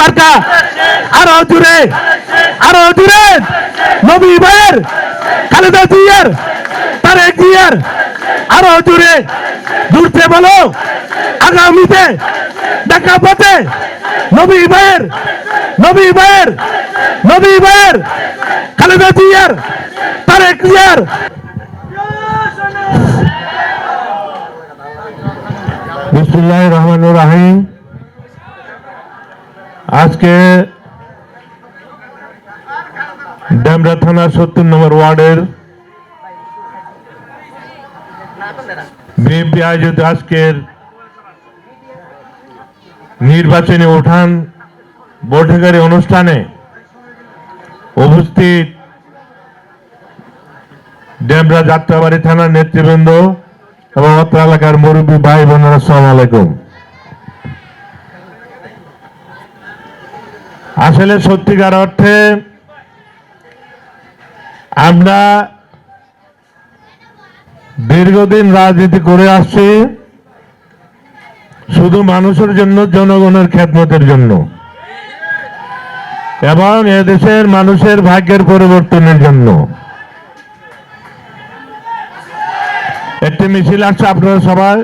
মার্কা। আরও জুড়ে আরও জুড়ে নবী ভাইয়ের, খালেদা জিয়ার, তারেক জিয়ার, আরও জুড়ে জুড়তে বলো, আগামীতে দেখা পথে নবী ভাইয়ের নবী ভাইয়ের নবী ভাইয়ের, খালেদা জিয়ার, তারেক জিয়ার। বিসমুল্লাহ রহমান রাহিম। আজকে ডেমরা থানা সত্তর নম্বর ওয়ার্ডের বিএনপি আয়োজিত আজকের নির্বাচনী উঠান বৈঠকের অনুষ্ঠানে উপস্থিত ডেমরা যাত্রাবাড়ি থানার নেতৃবৃন্দ এবং অত্র এলাকার মুরব্বী ভাই বোনেরা সালাম আলাইকুম। আসলে সত্যিকার অর্থে আমরা দীর্ঘদিন রাজনীতি করে আসছি শুধু মানুষের জন্য, জনগণের খেদমতের জন্য। এবং এদেশের মানুষের ভাগ্যের পরিবর্তনের জন্য। একটি মিছিল আসছে আপনারা সবাই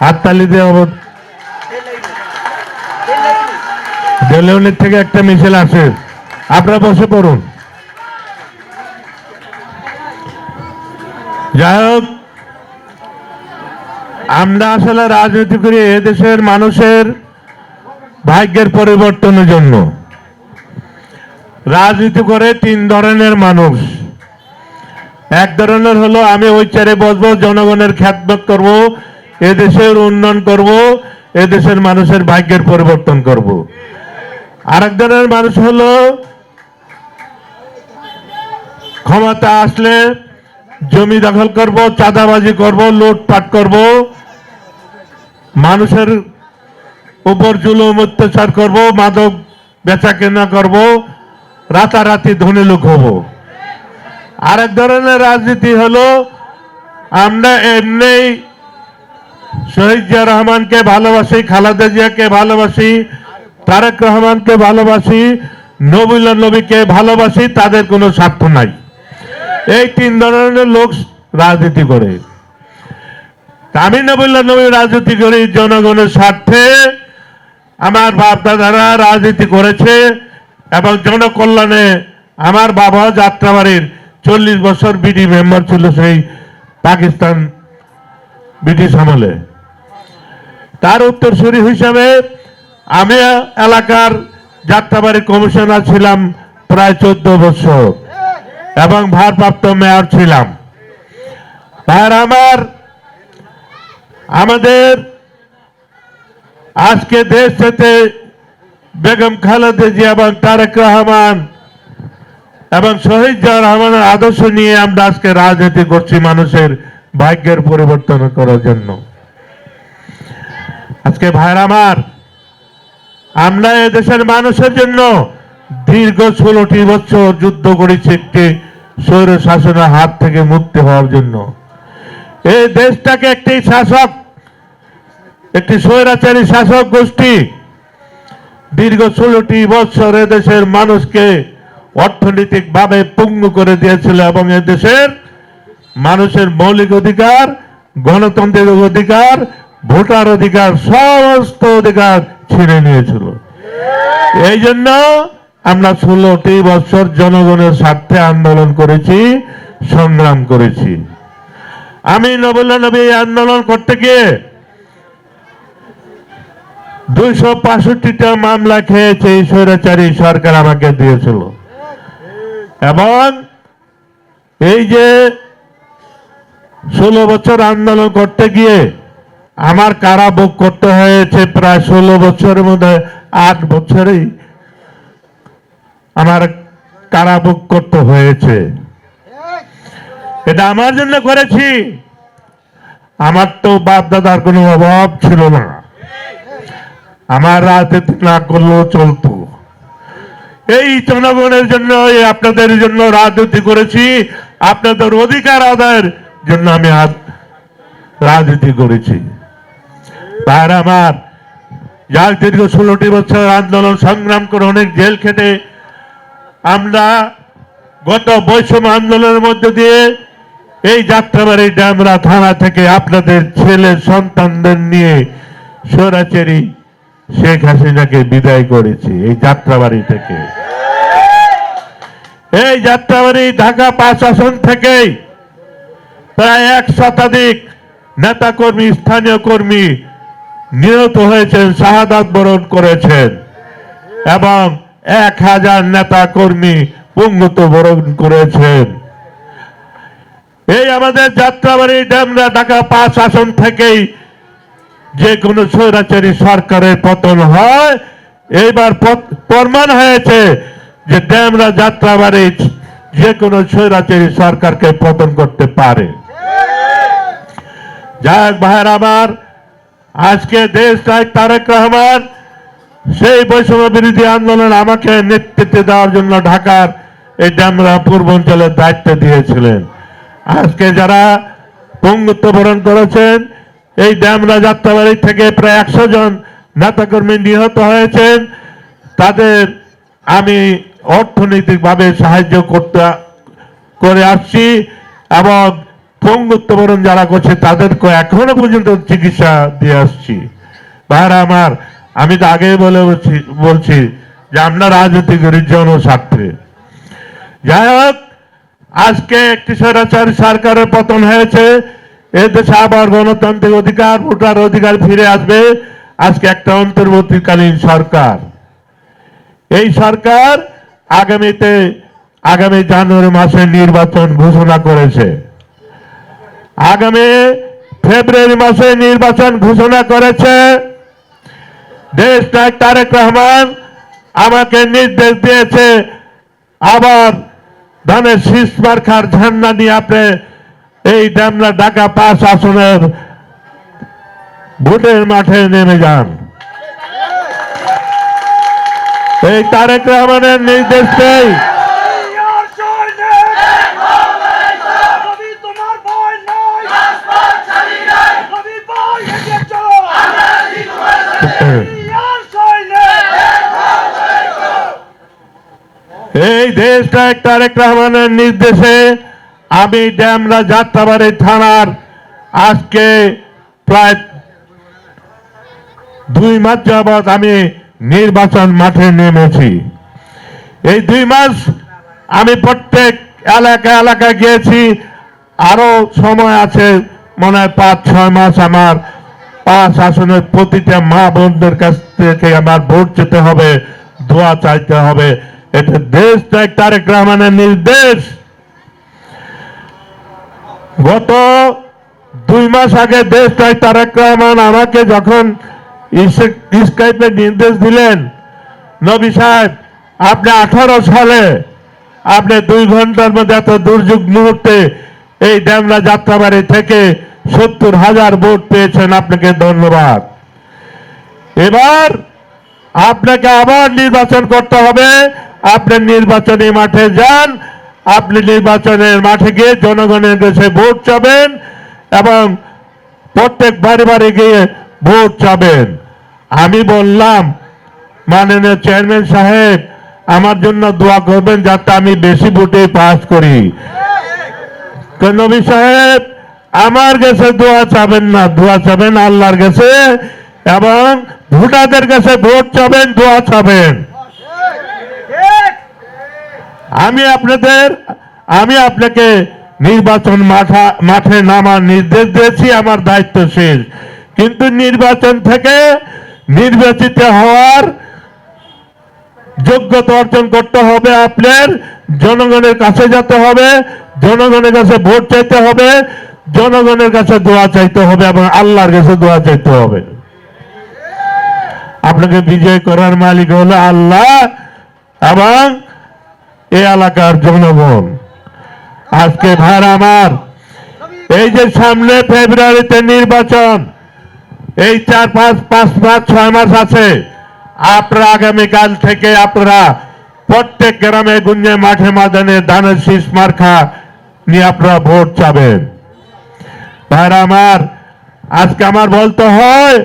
হাততালি দিয়ে অব- থেকে একটা মিছিল আসে। আপনারা বসে পড়ুন। যাই হোক, আমরা আসলে রাজনীতি করি এদেশের মানুষের ভাগ্যের পরিবর্তনের জন্য। রাজনীতি করে তিন ধরনের মানুষ। এক ধরনের হলো আমি ওই চারে বসবো, জনগণের খ্যাতমত করব এদেশের উন্নয়ন করব এদেশের মানুষের ভাগ্যের পরিবর্তন করব। আরেক ধরনের মানুষ হলো ক্ষমতা আসলে জমি দখল করব, চাঁদাবাজি করব, লুটপাট করব, মানুষের উপর জুলুম, অত্যাচার করব, মাদক বেচা কেনা করব, রাতারাতি ধনী লোক হব। আরেক ধরনের রাজনীতি হলো আমরা এমনি শহীদ জিয়া রহমানকে ভালোবাসি, খালেদা জিয়াকে ভালোবাসি তারেক রহমানকে ভালোবাসি নবুল্লাহ নবীকে ভালোবাসি, তাদের কোনো স্বার্থ নাই। এই তিন ধরনের লোক রাজনীতি করে। আমি নবুল্লাহ নবী রাজনীতি করি জনগণের স্বার্থে। আমার বাপ দাদারা রাজনীতি করেছে এবং জনকল্যাণে আমার বাবা যাত্রাবাড়ির চল্লিশ বছর বিডি মেম্বার ছিল সেই পাকিস্তান ব্রিটিশ আমলে। তার উত্তরসূরি হিসাবে আমি এলাকার যাত্রাবাড়ি কমিশনার ছিলাম প্রায় চোদ্দ বছর এবং ভারপ্রাপ্ত মেয়র ছিলাম। আর আমার, আমাদের আজকে দেশ থেকে বেগম খালেদা জিয়া এবং তারেক রহমান এবং শহীদ জিয়া রহমানের আদর্শ নিয়ে আমরা আজকে রাজনীতি করছি মানুষের ভাগ্যের পরিবর্তন করার জন্য। আজকে ভাইর আমার আমরা দেশের মানুষের জন্য দীর্ঘ ষোলোটি বছর যুদ্ধ করেছি একটি স্বৈর শাসনের হাত থেকে মুক্তি হওয়ার জন্য। এই দেশটাকে একটি শাসক, একটি স্বৈরাচারী শাসক গোষ্ঠী দীর্ঘ ষোলোটি বছর দেশের মানুষকে অর্থনৈতিক ভাবে পঙ্গু করে দিয়েছিল এবং দেশের মানুষের মৌলিক অধিকার, গণতন্ত্রের অধিকার, ভোটার অধিকার, সমস্ত অধিকার ছিনে নিয়েছিল। এই জন্য আমরা ষোলোটি বছর জনগণের স্বার্থে আন্দোলন করেছি, সংগ্রাম করেছি। আমি নবুল্লা নবী আন্দোলন করতে গিয়ে দুইশো পাঁষট্টিটা মামলা খেয়েছে এই স্বৈরাচারী সরকার আমাকে দিয়েছিল। এবং এই যে ষোলো বছর আন্দোলন করতে গিয়ে আমার কারা ভোগ করতে হয়েছে? প্রায় ষোলো বছরের মধ্যে, আট বছরেই আমার কারা ভোগ করতে হয়েছে? এটা আমার জন্য করেছি। আমার তো বাপ দাদার কোনো অভাব ছিল না। আমার রাজনীতি না করলেও চলতো। এই জনগণের জন্য আপনাদের জন্য রাজনীতি করেছি। আপনাদের অধিকার আদায়ের জন্য আমি রাজনীতি করেছি। তার আমার যার দীর্ঘ ষোলোটি বছর আন্দোলন সংগ্রাম করে অনেক জেল খেটে আমরা গত বৈষম্য আন্দোলনের মধ্য দিয়ে এই যাত্রাবাড়ি ড্যামরা থানা থেকে আপনাদের ছেলে সন্তানদের নিয়ে সরাচেরি শেখ হাসিনাকে বিদায় করেছি এই যাত্রাবাড়ি থেকে। এই যাত্রাবাড়ি ঢাকা পাঁচ আসন থেকেই প্রায় এক শতাধিক নেতা কর্মী স্থানীয় কর্মী নিহত হয়েছেন, শাহাদাত বরণ করেছেন এবং এক হাজার নেতা কর্মী পুঙ্গত বরণ করেছেন। এই আমাদের যাত্রাবাড়ি ড্যামরা ঢাকা পাঁচ আসন থেকেই যে কোনো স্বৈরাচারী সরকারের পতন হয়, এইবার প্রমাণ হয়েছে যে ড্যামরা যাত্রাবাড়ি যে কোনো স্বৈরাচারী সরকারকে পতন করতে পারে। যাক ভাইয়ের আমার আজকে দেশ নায়ক তারেক রহমান। সেই বৈষম্য বিরোধী আন্দোলন আমাকে নেতৃত্ব দেওয়ার জন্য ঢাকার এই ড্যামরা পূর্বাঞ্চলের দায়িত্ব দিয়েছিলেন। আজকে যারা পঙ্গুত্ব বরণ করেছেন, এই ড্যামরা যাত্রাবাড়ি থেকে প্রায় একশো জন নেতাকর্মী নিহত হয়েছেন। তাদের আমি অর্থনৈতিকভাবে সাহায্য করতে, করে আসছি এবং পঙ্গুত্ববরণ যারা করছে, তাদেরকে এখনও পর্যন্ত চিকিৎসা দিয়ে আসছি। ভাইরা আমার, আমি তো আগেই বলে বলছি যে আমরা রাজনীতি করি জনস্বার্থে যাই হোক, আজকে একটি স্বৈরাচার সরকারের পতন হয়েছে। এ দেশে আবার গণতান্ত্রিক অধিকার, ভোটার অধিকার ফিরে আসবে। আজকে একটা অন্তর্বর্তীকালীন সরকার। এই সরকার আগামীতে, আগামী জানুয়ারি মাসে নির্বাচন ঘোষণা করেছে। আগামী ফেব্রুয়ারি মাসে নির্বাচন ঘোষণা করেছে। দেশ নায়ক তারেক রহমান আমাকে নির্দেশ দিয়েছে, আবার ধানের শীষ মার্কার ঝান্ডা নিয়ে আপনি এই ড্যামরা ঢাকা পাঁচ আসনের ভোটের মাঠে নেমে যান। এই তারেক রহমানের নির্দেশ এই দেশটা তারেক রহমানের নির্দেশে। আমি ড্যামরা যাত্রাবাড়ি থানার আজকে প্রায় দুই মাস যাবৎ আমি নির্বাচন মাঠে নেমেছি। এই দুই মাস আমি প্রত্যেক এলাকা এলাকা গিয়েছি। আরও সময় আছে, মনে হয় পাঁচ, ছয় মাস আমার পাঁচ আসনের প্রতিটা মা বোনদের কাছ থেকে আমার ভোট যেতে হবে, দোয়া চাইতে হবে। এটা দেশ ত্যাগ তারেক রহমানের নির্দেশ গত দুই মাস আগে দেশ ত্যাগ তারেক রহমান আমাকে যখন স্কাইপে নির্দেশ দিলেন নবী সাহেব আপনি আঠারো সালে আপনি দুই ঘণ্টার মধ্যে এত দুর্যোগ মুহূর্তে এই ড্যামরা যাত্রাবাড়ি থেকে সত্তর হাজার ভোট পেয়েছেন আপনাকে ধন্যবাদ। এবার আপনাকে আবার নির্বাচন করতে হবে। আপনি নির্বাচনী মাঠে যান, আপনি নির্বাচনের মাঠে গিয়ে জনগণের দেশে ভোট চাবেন এবং প্রত্যেক বাড়ি বাড়ি গিয়ে ভোট চাবেন। আমি বললাম, মাননীয় চেয়ারম্যান সাহেব, আমার জন্য দোয়া করবেন যাতে আমি বেশি ভোটে পাস করি। নবী সাহেব, আমার কাছে দোয়া চাবেন না, দোয়া চাবেন আল্লাহর কাছে এবং ভোটারদের কাছে ভোট চাবেন, দোয়া চাবেন। আমি আপনাদের, আমি আপনাকে নির্বাচন মাঠা, মাঠে নামার নির্দেশ দিয়েছি, আমার দায়িত্ব শেষ। কিন্তু নির্বাচন থেকে নির্বাচিত হওয়ার যোগ্যতা অর্জন করতে হবে আপনার, জনগণের কাছে যেতে হবে, জনগণের কাছে ভোট চাইতে হবে, জনগণের কাছে দোয়া চাইতে হবে এবং আল্লাহর কাছে দোয়া চাইতে হবে। আপনাকে বিজয় করার মালিক হলো আল্লাহ এবং এই এলাকার জনগণ। আজকে ভার আমার, এই যে সামনে ফেব্রুয়ারিতে নির্বাচন, এই চার পাঁচ পাঁচ পাঁচ ছয় মাস আছে। আপনারা আগামীকাল থেকে আপনারা প্রত্যেক গ্রামে গুঞ্জে, মাঠে মাদানে ধানের শীষ মার্খা নিয়ে আপনারা ভোট চাবেন। ভাইরা আমার, আজকে আমার বলতে হয়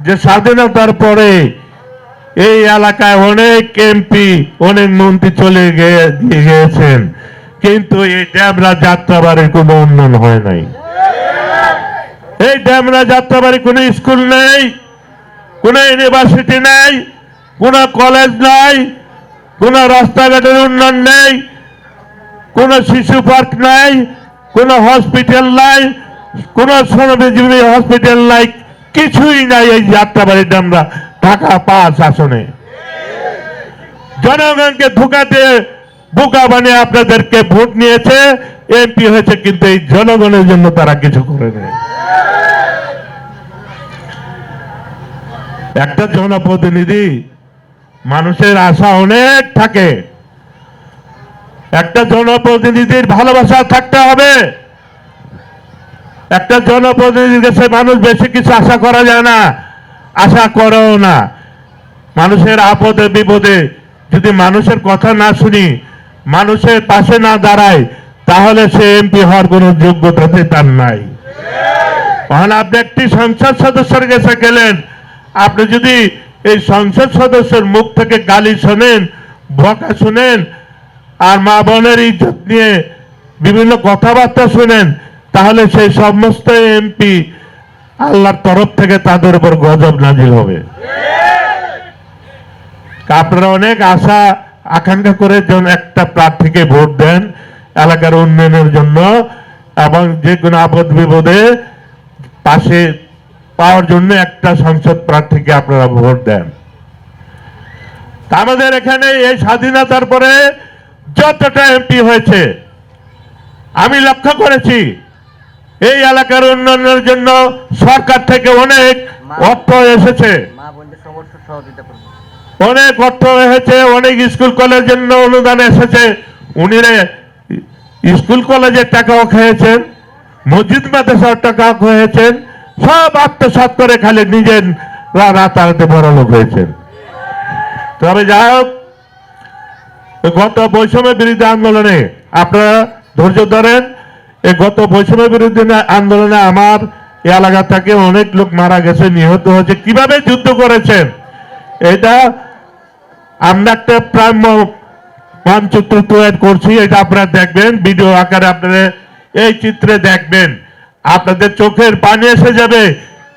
যে স্বাধীনতার পরে এই এলাকায় অনেক এমপি অনেক মন্ত্রী চলে গিয়েছেন। কিন্তু এই ড্যামরা যাত্রাবাড়ির কোনো উন্নয়ন হয় নাই। এই ড্যামরা যাত্রাবাড়ি কোনো স্কুল নেই, কোনো ইউনিভার্সিটি নেই, কোনো কলেজ নাই, কোনো রাস্তাঘাটের উন্নয়ন নেই, কোনো শিশু পার্ক নাই, কোনো হসপিটাল নাই, কোনো শ্রমজীবী হসপিটাল নাই কিছুই নাই এই যাত্রাবাড়ির ড্যামরা ঢাকা পাঁচ আসনে। জনগণকে ধোকাতে বোকা বানিয়ে আপনাদেরকে ভোট নিয়েছে এমপি হয়েছে কিন্তু এই জনগণের জন্য তারা কিছু করে নেই। একটা জনপ্রতিনিধি মানুষের আশা অনেক থাকে। একটা জনপ্রতিনিধির ভালোবাসা থাকতে হবে। একটা জনপ্রতিনিধির কাছে মানুষ বেশি কিছু আশা করা যায় না। আশা করেও না। মানুষের আপদে বিপদে যদি মানুষের কথা না শুনি, মানুষের পাশে না দাঁড়ায়, তাহলে সে এমপি হওয়ার কোনো যোগ্যতাতে তার নাই। কারণ আপনি একটি সংসদ সদস্যের কাছে গেলেন। আপনি যদি এই সংসদ সদস্যের মুখ থেকে গালি শোনেন, বকা শুনেন, আর মা বোনের ইজ্জত নিয়ে বিভিন্ন কথাবার্তা শুনেন তাহলে সেই সমস্ত এমপি আল্লাহর তরফ থেকে তাদের উপর গজব নাজিল হবে। আপনারা অনেক আশা, আকাঙ্ক্ষা করে যেন একটা প্রার্থীকে ভোট দেন এলাকার উন্নয়নের জন্য এবং যে কোনো আপদ বিপদে পাশে পাওয়ার জন্য একটা সংসদ প্রার্থীকে আপনারা ভোট দেন। আমাদের এখানে এই স্বাধীনতার পরে যতটা এমপি হয়েছে, আমি লক্ষ্য করেছি এই এলাকার উন্নয়নের জন্য সরকার থেকে অনেক অর্থ এসেছে। অনেক অর্থ এসেছে অনেক স্কুল কলেজের জন্য অনুদান এসেছে। উনিরে স্কুল কলেজের টাকাও খেয়েছেন মসজিদ মাদ্রাসার টাকাও খেয়েছেন সব আত্মসাৎ করে খালি নিজের রাতারাতে বড় লোক হয়েছেন। তবে যাই হোক গত বৈষম্য বিরুদ্ধে আন্দোলনে আপনারা ধৈর্য ধরেন গত বৈষম্য বিরোধী আন্দোলনে আমার এলাকা থেকে অনেক লোক মারা গেছে, নিহত হয়েছে। কীভাবে যুদ্ধ করেছেন? এটা আমরা একটা প্রাম্য মানচিত্র তৈরি করছি, এটা আপনারা দেখবেন, ভিডিও আকারে আপনারা এই চিত্রে দেখবেন। আপনাদের চোখের পানি এসে যাবে,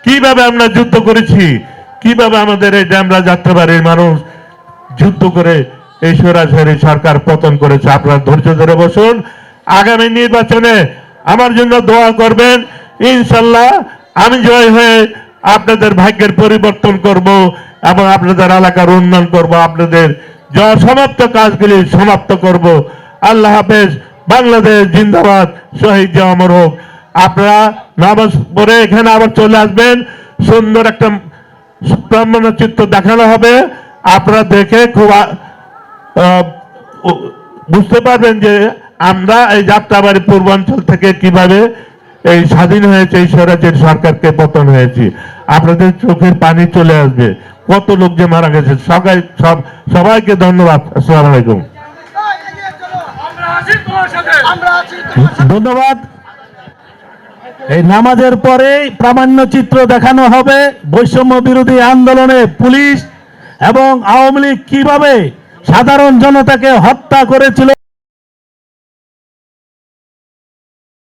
কীভাবে আমরা যুদ্ধ করেছি, কীভাবে আমাদের এই ড্যামরা যাত্রাবাড়ির মানুষ যুদ্ধ করে এই সরাসরি সরকার পতন করেছে। আপনারা ধৈর্য ধরে বসুন। আগামী নির্বাচনে আমার জন্য দোয়া করবেন। ইনশাল্লাহ আমি জয় হয়ে আপনাদের ভাগ্যের পরিবর্তন করব এবং আপনাদের এলাকার উন্নয়ন করব, আপনাদের সমাপ্ত কাজগুলি সমাপ্ত করব। আল্লাহ হাফেজ, বাংলাদেশ জিন্দাবাদ, শহীদ জামর হোক। আপনারা নামাজ পড়ে এখানে আবার চলে আসবেন। সুন্দর একটা ব্রাহ্মণ চিত্র দেখানো হবে। আপনারা দেখে খুব বুঝতে পারবেন যে আমরা এই যাত্রাবাড়ি পূর্বাঞ্চল থেকে কীভাবে এই স্বাধীন হয়েছে এই স্বরাজের সরকারকে পতন হয়েছে? আপনাদের চোখের পানি চলে আসবে। কত লোক যে মারা গেছে সবাই সব সবাইকে ধন্যবাদ। আসসালামু আলাইকুম। আমরা আছি তোমার সাথে। আমরা আছি তোমার সাথে। ধন্যবাদ। এই নামাজের পরে প্রামাণ্য চিত্র দেখানো হবে বৈষম্য বিরোধী আন্দোলনে পুলিশ এবং আওয়ামী লীগ কীভাবে সাধারণ জনতাকে হত্যা করেছিল।